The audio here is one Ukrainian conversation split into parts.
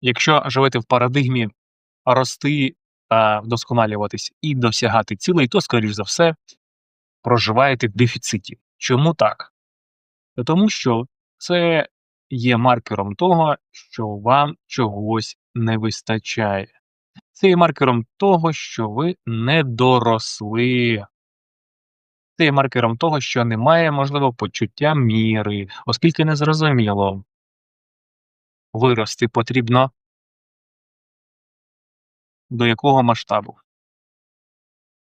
Якщо живете в парадигмі рости та вдосконалюватись і досягати цілей, то, скоріш за все, проживаєте в дефіциті. Чому так? Тому що це є маркером того, що вам чогось не вистачає. Це є маркером того, що ви не доросли. Це є маркером того, що немає, можливо, почуття міри, оскільки незрозуміло. Вирости потрібно до якого масштабу.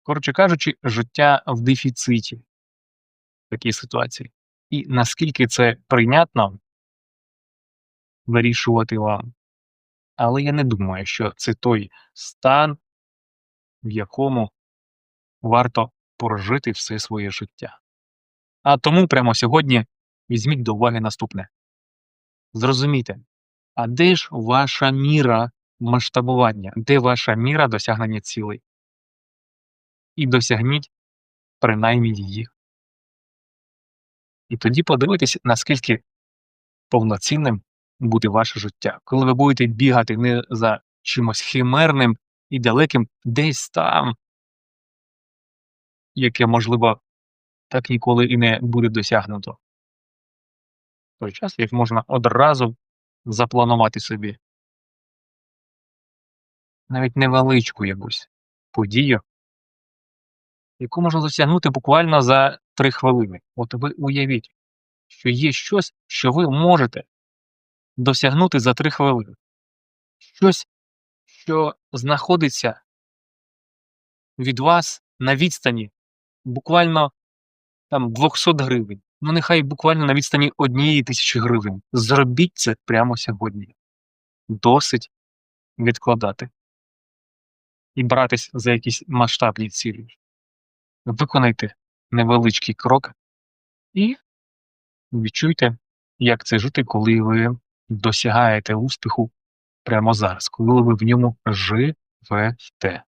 Коротше кажучи, життя в дефіциті в такій ситуації. І наскільки це прийнятно вирішувати вам. Але я не думаю, що це той стан, в якому варто прожити все своє життя. А тому прямо сьогодні візьміть до уваги наступне. Зрозумійте, а де ж ваша міра масштабування, де ваша міра досягнення цілей? І досягніть принаймні її. І тоді подивитесь, наскільки повноцінним буде ваше життя. Коли ви будете бігати не за чимось химерним і далеким, десь там, яке, можливо, так ніколи і не буде досягнуто. В той час, як можна одразу запланувати собі навіть невеличку якусь подію, яку можна досягнути буквально за три хвилини. От ви уявіть, що є щось, що ви можете досягнути за три хвилини. Щось, що знаходиться від вас на відстані буквально там 200 гривень. Ну, нехай буквально на відстані однієї тисячі гривень. Зробіть це прямо сьогодні. Досить відкладати і братись за якісь масштабні цілі. Виконайте невеличкий крок і відчуйте, як це жити, коли ви досягаєте успіху прямо зараз, коли ви в ньому живете.